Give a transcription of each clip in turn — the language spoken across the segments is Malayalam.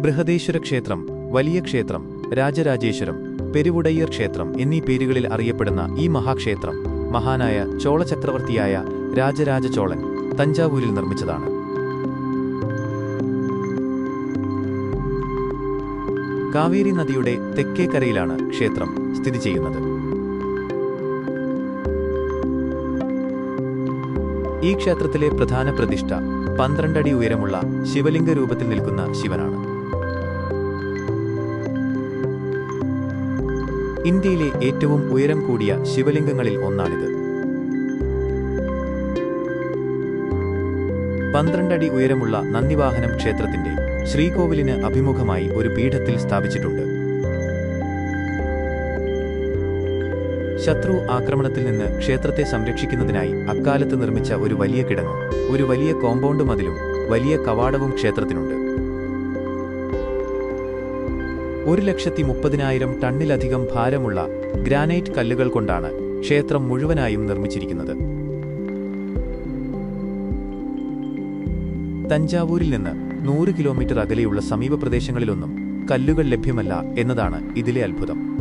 ബൃഹദേശ്വര ക്ഷേത്രം വലിയ ക്ഷേത്രം രാജരാജേശ്വരം പെരുവുടയ്യർ ക്ഷേത്രം എന്നീ പേരുകളിൽ അറിയപ്പെടുന്ന ഈ മഹാക്ഷേത്രം മഹാനായ ചോള ചക്രവർത്തിയായ രാജരാജ ചോളൻ തഞ്ചാവൂരിൽ നിർമ്മിച്ചതാണ്. കാവേരി നദിയുടെ തെക്കേക്കരയിലാണ് ക്ഷേത്രം സ്ഥിതി ചെയ്യുന്നത്. ഈ ക്ഷേത്രത്തിലെ പ്രധാന പ്രതിഷ്ഠ പന്ത്രണ്ടടി ഉയരമുള്ള ശിവലിംഗ രൂപത്തിൽ നിൽക്കുന്ന ശിവനാണ്. ഇന്ത്യയിലെ ഏറ്റവും ഉയരം കൂടിയ ശിവലിംഗങ്ങളിൽ ഒന്നാണിത്. പന്ത്രണ്ടടി ഉയരമുള്ള നന്ദിവാഹനം ക്ഷേത്രത്തിന്റെ ശ്രീകോവിലിന് അഭിമുഖമായി ഒരു പീഠത്തിൽ സ്ഥാപിച്ചിട്ടുണ്ട്. ശത്രു ആക്രമണത്തിൽ നിന്ന് ക്ഷേത്രത്തെ സംരക്ഷിക്കുന്നതിനായി അക്കാലത്ത് നിർമ്മിച്ച ഒരു വലിയ കിടങ്ങും ഒരു വലിയ കോമ്പൗണ്ട് മതിലും വലിയ കവാടവും ക്ഷേത്രത്തിനുണ്ട്. ഒരു ലക്ഷത്തി മുപ്പതിനായിരം ടണ്ണിലധികം ഭാരമുള്ള ഗ്രാനൈറ്റ് കല്ലുകൾ കൊണ്ടാണ് ക്ഷേത്രം മുഴുവനായും നിർമ്മിച്ചിരിക്കുന്നത്. തഞ്ചാവൂരിൽ നിന്ന് നൂറ് കിലോമീറ്റർ അകലെയുള്ള സമീപ പ്രദേശങ്ങളിലൊന്നും കല്ലുകൾ ലഭ്യമല്ല എന്നതാണ് ഇതിലെ അത്ഭുതം.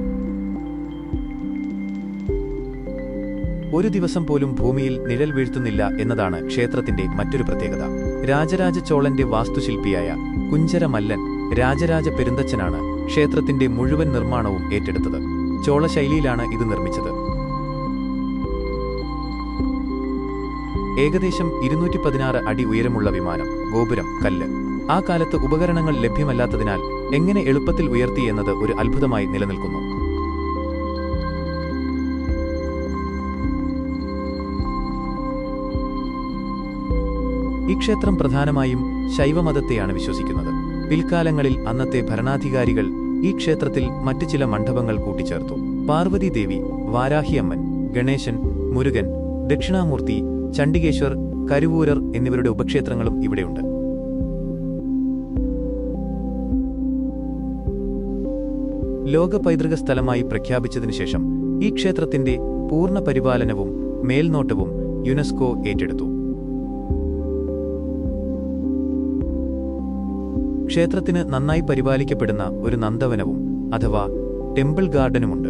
ഒരു ദിവസം പോലും ഭൂമിയിൽ നിഴൽ വീഴ്ത്തുന്നില്ല എന്നതാണ് ക്ഷേത്രത്തിന്റെ മറ്റൊരു പ്രത്യേകത. രാജരാജ ചോളന്റെ വാസ്തുശില്പിയായ കുഞ്ചരമല്ലൻ രാജരാജ പെരുന്തച്ചനാണ് ക്ഷേത്രത്തിന്റെ മുഴുവൻ നിർമ്മാണവും ഏറ്റെടുത്തത് ചോള ശൈലിയിലാണ് ഇത് നിർമ്മിച്ചത്. ഏകദേശം ഇരുന്നൂറ്റി പതിനാറ് അടി ഉയരമുള്ള വിമാനം ഗോപുരം കല്ല്. ആ കാലത്ത് ഉപകരണങ്ങൾ ലഭ്യമല്ലാത്തതിനാൽ എങ്ങനെ എളുപ്പത്തിൽ ഉയർത്തി എന്നത് ഒരു അത്ഭുതമായി നിലനിൽക്കുന്നു. ഈ ക്ഷേത്രം പ്രധാനമായും ശൈവമതത്തെയാണ് വിശ്വസിക്കുന്നത്. പിൽക്കാലങ്ങളിൽ അന്നത്തെ ഭരണാധികാരികൾ ഈ ക്ഷേത്രത്തിൽ മറ്റു ചില മണ്ഡപങ്ങൾ കൂട്ടിച്ചേർത്തു. പാർവതി ദേവി വാരാഹിയമ്മൻ ഗണേശൻ മുരുകൻ ദക്ഷിണാമൂർത്തി ചണ്ഡികേശ്വർ കരുവൂരർ എന്നിവരുടെ ഉപക്ഷേത്രങ്ങളും ഇവിടെയുണ്ട്. ലോക പൈതൃക സ്ഥലമായി പ്രഖ്യാപിച്ചതിനു ശേഷം ഈ ക്ഷേത്രത്തിന്റെ പൂർണ പരിപാലനവും മേൽനോട്ടവും യുനെസ്കോ ഏറ്റെടുത്തു. ക്ഷേത്രത്തിന് നന്നായി പരിപാലിക്കപ്പെടുന്ന ഒരു നന്ദവനവും അഥവാ ടെമ്പിൾ ഗാർഡനുമുണ്ട്.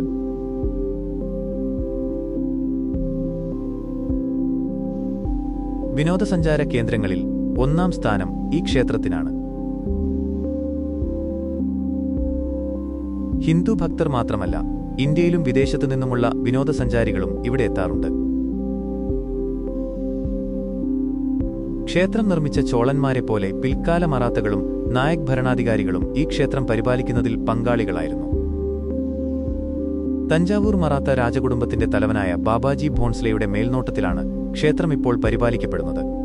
വിനോദസഞ്ചാര കേന്ദ്രങ്ങളിൽ ഒന്നാം സ്ഥാനം ഈ ക്ഷേത്രത്തിനാണ്. ഹിന്ദു ഭക്തർ മാത്രമല്ല ഇന്ത്യയിലും വിദേശത്തു നിന്നുമുള്ള വിനോദസഞ്ചാരികളും ഇവിടെ എത്താറുണ്ട്. ക്ഷേത്രം നിർമ്മിച്ച ചോളന്മാരെ പോലെ പിൽക്കാല മറാത്തകളും നായക് ഭരണാധികാരികളും ഈ ക്ഷേത്രം പരിപാലിക്കുന്നതിൽ പങ്കാളികളായിരുന്നു. തഞ്ചാവൂർ മറാത്ത രാജകുടുംബത്തിന്റെ തലവനായ ബാബാജി ഭോൺസ്ലെയുടെ മേൽനോട്ടത്തിലാണ് ക്ഷേത്രം ഇപ്പോൾ പരിപാലിക്കപ്പെടുന്നത്.